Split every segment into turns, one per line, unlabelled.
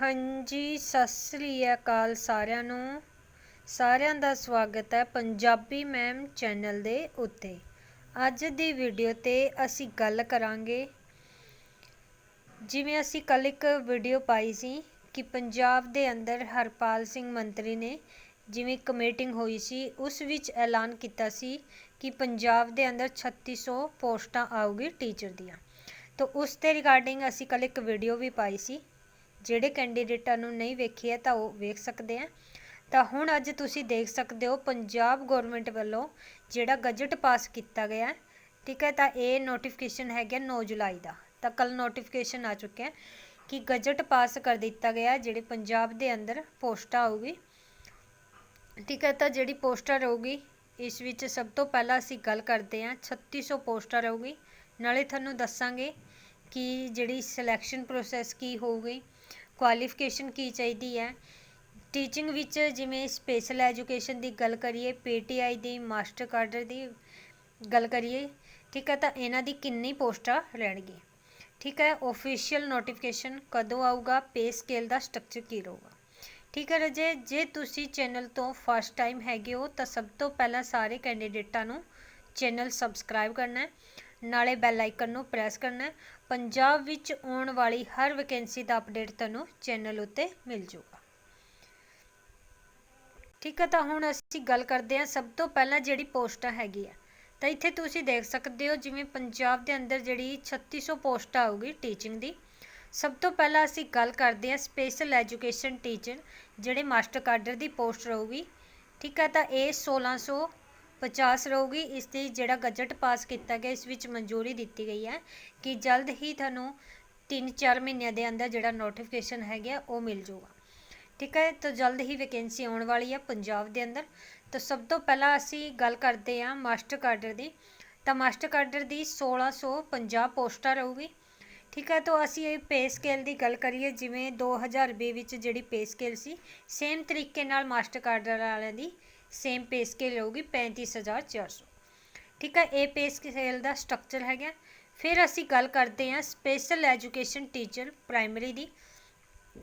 ਹਾਂਜੀ, ਸਤਿ ਸ੍ਰੀ ਅਕਾਲ ਸਾਰਿਆਂ ਨੂੰ। ਸਾਰਿਆਂ ਦਾ ਸਵਾਗਤ ਹੈ ਪੰਜਾਬੀ ਮੈਮ ਚੈਨਲ ਦੇ ਉੱਤੇ। ਅੱਜ ਦੀ ਵੀਡੀਓ ਤੇ ਅਸੀਂ ਗੱਲ ਕਰਾਂਗੇ। ਜਿਵੇਂ ਅਸੀਂ ਕੱਲ ਇੱਕ ਵੀਡੀਓ ਪਾਈ ਸੀ ਕਿ ਪੰਜਾਬ ਦੇ ਅੰਦਰ ਹਰਪਾਲ ਸਿੰਘ ਮੰਤਰੀ ਨੇ ਜਿਵੇਂ ਇੱਕ ਮੀਟਿੰਗ ਹੋਈ ਸੀ, ਉਸ ਵਿੱਚ ਐਲਾਨ ਕੀਤਾ ਸੀ ਕਿ ਪੰਜਾਬ ਦੇ ਅੰਦਰ 3600 ਪੋਸਟਾਂ ਆਉਗੀ ਟੀਚਰ ਦੀਆਂ। ਤਾਂ ਉਸ ਦੇ ਰਿਗਾਰਡਿੰਗ ਅਸੀਂ ਕੱਲ ਇੱਕ ਵੀਡੀਓ ਵੀ ਪਾਈ ਸੀ ਜਿਹੜੇ ਕੈਂਡੀਡੇਟਾਂ ਨੂੰ ਨਹੀਂ ਵੇਖੀ ਹੈ ਤਾਂ ਉਹ ਵੇਖ ਸਕਦੇ ਆ। ਤਾਂ ਹੁਣ ਅੱਜ ਤੁਸੀਂ ਦੇਖ ਸਕਦੇ ਹੋ ਪੰਜਾਬ ਗਵਰਨਮੈਂਟ ਵੱਲੋਂ ਜਿਹੜਾ ਗਜਟ ਪਾਸ ਕੀਤਾ ਗਿਆ ਠੀਕ ਹੈ, ਤਾਂ ਇਹ ਨੋਟੀਫਿਕੇਸ਼ਨ ਹੈਗਾ 9 ਜੁਲਾਈ ਦਾ। ਤਾਂ ਕੱਲ ਨੋਟੀਫਿਕੇਸ਼ਨ ਆ ਚੁੱਕਿਆ ਕਿ ਗਜਟ ਪਾਸ ਕਰ ਦਿੱਤਾ ਗਿਆ ਜਿਹੜੇ ਪੰਜਾਬ ਦੇ ਅੰਦਰ ਪੋਸਟਾਂ ਆਊਗੀ। ਠੀਕ ਹੈ, ਤਾਂ ਜਿਹੜੀ ਪੋਸਟਾਂ ਰਹੂਗੀ, ਇਸ ਵਿੱਚ ਸਭ ਤੋਂ ਪਹਿਲਾਂ ਅਸੀਂ ਗੱਲ ਕਰਦੇ ਹਾਂ 3600 ਪੋਸਟਾਂ ਰਹੂਗੀ। ਨਾਲੇ ਤੁਹਾਨੂੰ ਦੱਸਾਂਗੇ ਕਿ ਜਿਹੜੀ ਸਿਲੈਕਸ਼ਨ ਪ੍ਰੋਸੈਸ ਕੀ ਹੋਊਗੀ ਕੁਆਲੀਫਿਕੇਸ਼ਨ ਕੀ ਚਾਹੀਦੀ ਹੈ? ਟੀਚਿੰਗ ਵਿੱਚ ਜਿਵੇਂ ਸਪੈਸ਼ਲ ਐਜੂਕੇਸ਼ਨ ਦੀ ਗੱਲ ਕਰੀਏ ਪੇ ਟੀ ਆਈ ਦੀ ਮਾਸਟਰ ਕਾਡਰ ਦੀ ਗੱਲ ਕਰੀਏ, ਠੀਕ ਹੈ, ਤਾਂ ਇਹਨਾਂ ਦੀ ਕਿੰਨੀ ਪੋਸਟਾਂ ਰਹਿਣਗੀਆਂ? ਠੀਕ ਹੈ ਆਫੀਸ਼ੀਅਲ ਨੋਟੀਫਿਕੇਸ਼ਨ ਕਦੋਂ ਆਊਗਾ? ਪੇ ਸਕੇਲ ਦਾ ਸਟਰਕਚਰ ਕੀ ਰਹੂਗਾ? ਠੀਕ ਹੈ, ਰਜੇ, ਜੇ ਤੁਸੀਂ ਚੈਨਲ ਤੋਂ ਫਸਟ ਟਾਈਮ ਹੈਗੇ ਹੋ, ਤਾਂ ਸਭ ਤੋਂ ਪਹਿਲਾਂ ਸਾਰੇ ਕੈਂਡੀਡੇਟਾਂ ਨੂੰ ਚੈਨਲ ਸਬਸਕ੍ਰਾਈਬ ਕਰਨਾ ਹੈ। ਨਾਲੇ ਬੈਲ ਆਈਕਨ ਨੂੰ ਪ੍ਰੈਸ ਕਰਨਾ ਪੰਜਾਬ ਵਿੱਚ ਆਉਣ ਵਾਲੀ ਹਰ ਵੈਕੈਂਸੀ ਦਾ ਅਪਡੇਟ ਤੁਹਾਨੂੰ ਚੈਨਲ ਉੱਤੇ ਮਿਲ ਜੂਗਾ ਠੀਕ ਹੈ ਤਾਂ ਹੁਣ ਅਸੀਂ ਗੱਲ ਕਰਦੇ ਹਾਂ ਸਭ ਤੋਂ ਪਹਿਲਾਂ ਜਿਹੜੀ ਪੋਸਟਾਂ ਹੈਗੀ ਆ ਤਾਂ ਇੱਥੇ ਤੁਸੀਂ ਦੇਖ ਸਕਦੇ ਹੋ ਜਿਵੇਂ ਪੰਜਾਬ ਦੇ ਅੰਦਰ ਜਿਹੜੀ 3600 ਪੋਸਟਾਂ ਆਊਗੀ ਟੀਚਿੰਗ ਦੀ। ਸਭ ਤੋਂ ਪਹਿਲਾਂ ਅਸੀਂ ਗੱਲ ਕਰਦੇ ਹਾਂ ਸਪੈਸ਼ਲ ਐਜੂਕੇਸ਼ਨ ਟੀਚਰ ਜਿਹੜੇ ਮਾਸਟਰ ਕਾਡਰ ਦੀ ਪੋਸਟ ਰਹੂਗੀ। ਠੀਕ ਹੈ ਤਾਂ ਇਹ ਪਚਾਸ ਰਹੂਗੀ, ਇਸ ਦੀ ਜਿਹੜਾ ਗਜਟ ਪਾਸ ਕੀਤਾ ਗਿਆ, ਇਸ ਵਿੱਚ ਮਨਜ਼ੂਰੀ ਦਿੱਤੀ ਗਈ ਹੈ ਕਿ ਜਲਦ ਹੀ ਤੁਹਾਨੂੰ 3-4 ਮਹੀਨਿਆਂ ਦੇ ਅੰਦਰ ਜਿਹੜਾ ਨੋਟੀਫਿਕੇਸ਼ਨ ਹੈਗਾ ਉਹ ਮਿਲ ਜਾਊਗਾ। ਠੀਕ ਹੈ, ਤਾਂ ਜਲਦ ਹੀ ਵੈਕੈਂਸੀ ਆਉਣ ਵਾਲੀ ਹੈ ਪੰਜਾਬ ਦੇ ਅੰਦਰ। ਤਾਂ ਸਭ ਤੋਂ ਪਹਿਲਾਂ ਅਸੀਂ ਗੱਲ ਕਰਦੇ ਹਾਂ ਮਾਸਟਰ ਕਾਡਰ ਦੀ। ਤਾਂ ਮਾਸਟਰ ਕਾਡਰ ਦੀ 1650 ਪੋਸਟਾਂ ਰਹੂਗੀ। ਠੀਕ ਹੈ, ਤਾਂ ਅਸੀਂ ਇਹ ਪੇ ਸਕੇਲ ਦੀ ਗੱਲ ਕਰੀਏ, ਜਿਵੇਂ 2020 ਵਿੱਚ ਜਿਹੜੀ ਪੇ ਸਕੇਲ ਸੀ ਸੇਮ ਤਰੀਕੇ ਨਾਲ ਮਾਸਟਰ ਕਾਡਰ ਵਾਲਿਆਂ ਦੀ ਸੇਮ ਪੇ ਸਕੇਲ ਰਹੂਗੀ 35400 ਠੀਕ ਹੈ ਇਹ ਪੇ ਸਕੇਲ ਦਾ ਸਟਰਕਚਰ ਹੈਗਾ। ਫਿਰ ਅਸੀਂ ਗੱਲ ਕਰਦੇ ਹਾਂ ਸਪੈਸ਼ਲ ਐਜੂਕੇਸ਼ਨ ਟੀਚਰ ਪ੍ਰਾਇਮਰੀ ਦੀ।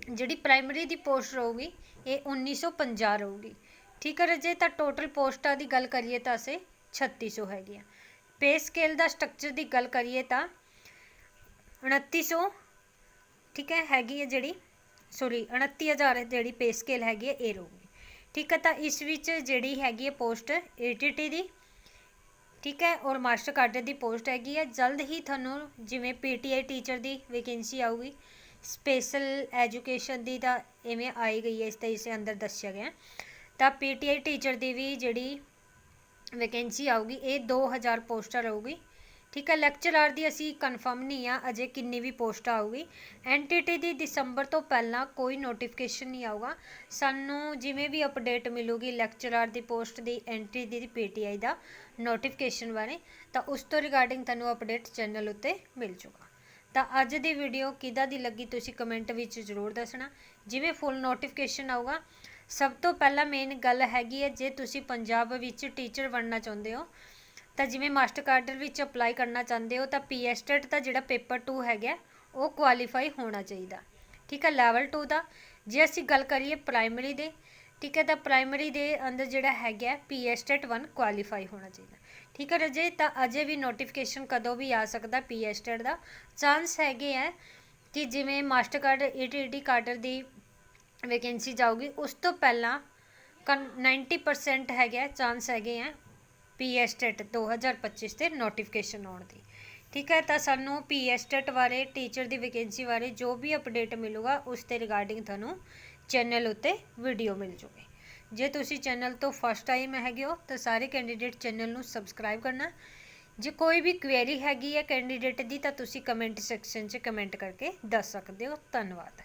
ਜਿਹੜੀ ਪ੍ਰਾਇਮਰੀ ਦੀ ਪੋਸਟ ਰਹੂਗੀ, ਇਹ 1950 ਰਹੂਗੀ। ਠੀਕ ਹੈ ਰਜੇ, ਤਾਂ ਟੋਟਲ ਪੋਸਟਾਂ ਦੀ ਗੱਲ ਕਰੀਏ ਤਾਂ ਅਸੀਂ 3600 ਹੈਗੀਆਂ। ਪੇ ਸਕੇਲ ਦਾ ਸਟਰਕਚਰ ਦੀ ਗੱਲ ਕਰੀਏ ਤਾਂ 2900 ਠੀਕ ਹੈ, ਹੈਗੀ ਹੈ ਜਿਹੜੀ ਸੌਰੀ 29000 ਜਿਹੜੀ ਪੇ ਸਕੇਲ ਹੈਗੀ ਹੈ, ਇਹ ਰਹੂਗੀ। ਠੀਕ ਹੈ, ਤਾਂ ਇਸ ਵਿੱਚ ਜਿਹੜੀ ਹੈਗੀ ਹੈ ਪੋਸਟ ਏਟੀਟੀ ਦੀ, ਠੀਕ ਹੈ, ਔਰ ਮਾਸਟਰ ਕਾਡਰ ਦੀ ਪੋਸਟ ਹੈਗੀ ਹੈ। ਜਲਦ ਹੀ ਤੁਹਾਨੂੰ ਜਿਵੇਂ ਪੀਟੀਆਈ ਟੀਚਰ ਦੀ ਵੈਕੈਂਸੀ ਆਊਗੀ ਸਪੈਸ਼ਲ ਐਜੂਕੇਸ਼ਨ ਦੀ ਤਾਂ ਇਵੇਂ ਆਈ ਗਈ ਹੈ, ਇਸ ਤੇ ਇਸ ਅੰਦਰ ਦੱਸਿਆ ਗਿਆ। ਤਾਂ ਪੀਟੀਆਈ ਟੀਚਰ ਦੀ ਵੀ ਜਿਹੜੀ ਵੈਕੈਂਸੀ ਆਊਗੀ, ਇਹ 2000 ਪੋਸਟਾਂ ਰਹੂਗੀ। ਠੀਕ ਹੈ ਲੈਕਚਰਰ ਦੀ ਅਸੀਂ ਕਨਫਰਮ ਨਹੀਂ ਆ ਅਜੇ ਕਿੰਨੀ ਵੀ ਪੋਸਟ ਆਊਗੀ। ਐਨਟੀਟੀ ਦੀ ਦਸੰਬਰ ਤੋਂ ਪਹਿਲਾਂ ਕੋਈ ਨੋਟੀਫਿਕੇਸ਼ਨ ਨਹੀਂ ਆਊਗਾ। ਸਾਨੂੰ ਜਿਵੇਂ ਵੀ ਅਪਡੇਟ ਮਿਲੂਗੀ ਲੈਕਚਰਰ ਦੀ ਪੋਸਟ ਦੀ ਐਂਟਰੀ ਦੀ ਪੀਟੀਆਈ ਦਾ ਨੋਟੀਫਿਕੇਸ਼ਨ ਬਾਰੇ, ਤਾਂ ਉਸ ਤੋਂ ਰਿਗਾਰਡਿੰਗ ਤੁਹਾਨੂੰ ਅਪਡੇਟ ਚੈਨਲ ਉੱਤੇ ਮਿਲ ਜੂਗਾ। ਤਾਂ ਅੱਜ ਦੀ ਵੀਡੀਓ ਕਿੱਦਾਂ ਦੀ ਲੱਗੀ ਤੁਸੀਂ ਕਮੈਂਟ ਵਿੱਚ ਜ਼ਰੂਰ ਦੱਸਣਾ। ਜਿਵੇਂ ਫੁੱਲ ਨੋਟੀਫਿਕੇਸ਼ਨ ਆਊਗਾ, ਸਭ ਤੋਂ ਪਹਿਲਾਂ ਮੇਨ ਗੱਲ ਹੈਗੀ ਹੈ, ਜੇ ਤੁਸੀਂ ਪੰਜਾਬ ਵਿੱਚ ਟੀਚਰ ਬਣਨਾ ਚਾਹੁੰਦੇ ਹੋ ਤਾਂ ਜਿਵੇਂ ਮਾਸਟਰ ਕਾਡਰ ਵਿੱਚ ਅਪਲਾਈ ਕਰਨਾ ਚਾਹੁੰਦੇ ਹੋ ਤਾਂ ਪੀਐਸਟੇਟ ਦਾ ਜਿਹੜਾ ਪੇਪਰ 2 ਹੈਗਾ, ਉਹ ਕੁਆਲੀਫਾਈ ਹੋਣਾ ਚਾਹੀਦਾ। ਠੀਕ ਹੈ ਲੈਵਲ 2 ਦਾ। ਜੇ ਅਸੀਂ ਗੱਲ ਕਰੀਏ ਪ੍ਰਾਇਮਰੀ ਦੇ, ਠੀਕ ਹੈ, ਤਾਂ ਪ੍ਰਾਇਮਰੀ ਦੇ ਅੰਦਰ ਜਿਹੜਾ ਹੈਗਾ ਪੀਐਸਟੇਟ 1 ਕੁਆਲੀਫਾਈ ਹੋਣਾ ਚਾਹੀਦਾ। ਠੀਕ ਹੈ, ਰਜੇ, ਤਾਂ ਅਜੇ ਵੀ ਨੋਟੀਫਿਕੇਸ਼ਨ ਕਦੋਂ ਵੀ ਆ ਸਕਦਾ ਪੀਐਸਟੇਟ ਦਾ? ਚਾਂਸ ਹੈਗੇ ਆ ਕਿ ਜਿਵੇਂ ਮਾਸਟਰ ਕਾਰਡ ਈਟੀਟੀ ਕਾਰਡਰ ਦੀ ਵੈਕੈਂਸੀ ਜਾਊਗੀ, ਉਸ ਤੋਂ ਪਹਿਲਾਂ 90% ਹੈਗਾ ਚਾਂਸ ਹੈਗੇ ਆ ਪੀਐਸਟੇਟ 2025 ਤੇ ਨੋਟੀਫਿਕੇਸ਼ਨ ਆਉਣ ਦੀ। ਠੀਕ ਹੈ, ਤਾਂ ਸਾਨੂੰ ਪੀਐਸਟੇਟ ਬਾਰੇ ਟੀਚਰ ਦੀ ਵੈਕੈਂਸੀ ਬਾਰੇ ਜੋ ਵੀ ਅਪਡੇਟ ਮਿਲੂਗਾ, ਉਸ ਤੇ ਰਿਗਾਰਡਿੰਗ ਤੁਹਾਨੂੰ ਚੈਨਲ ਉੱਤੇ ਵੀਡੀਓ ਮਿਲ ਜੂਗੀ। ਜੇ ਤੁਸੀਂ ਚੈਨਲ ਤੋਂ ਫਸਟ ਟਾਈਮ ਹੈਗੇ ਹੋ, ਤਾਂ ਸਾਰੇ ਕੈਂਡੀਡੇਟ ਚੈਨਲ ਨੂੰ ਸਬਸਕ੍ਰਾਈਬ ਕਰਨਾ। ਜੇ ਕੋਈ ਵੀ ਕੁਐਰੀ ਹੈਗੀ ਹੈ ਕੈਂਡੀਡੇਟ ਦੀ, ਤਾਂ ਤੁਸੀਂ ਕਮੈਂਟ ਸੈਕਸ਼ਨ 'ਚ ਕਮੈਂਟ ਕਰਕੇ ਦੱਸ ਸਕਦੇ ਹੋ। ਧੰਨਵਾਦ।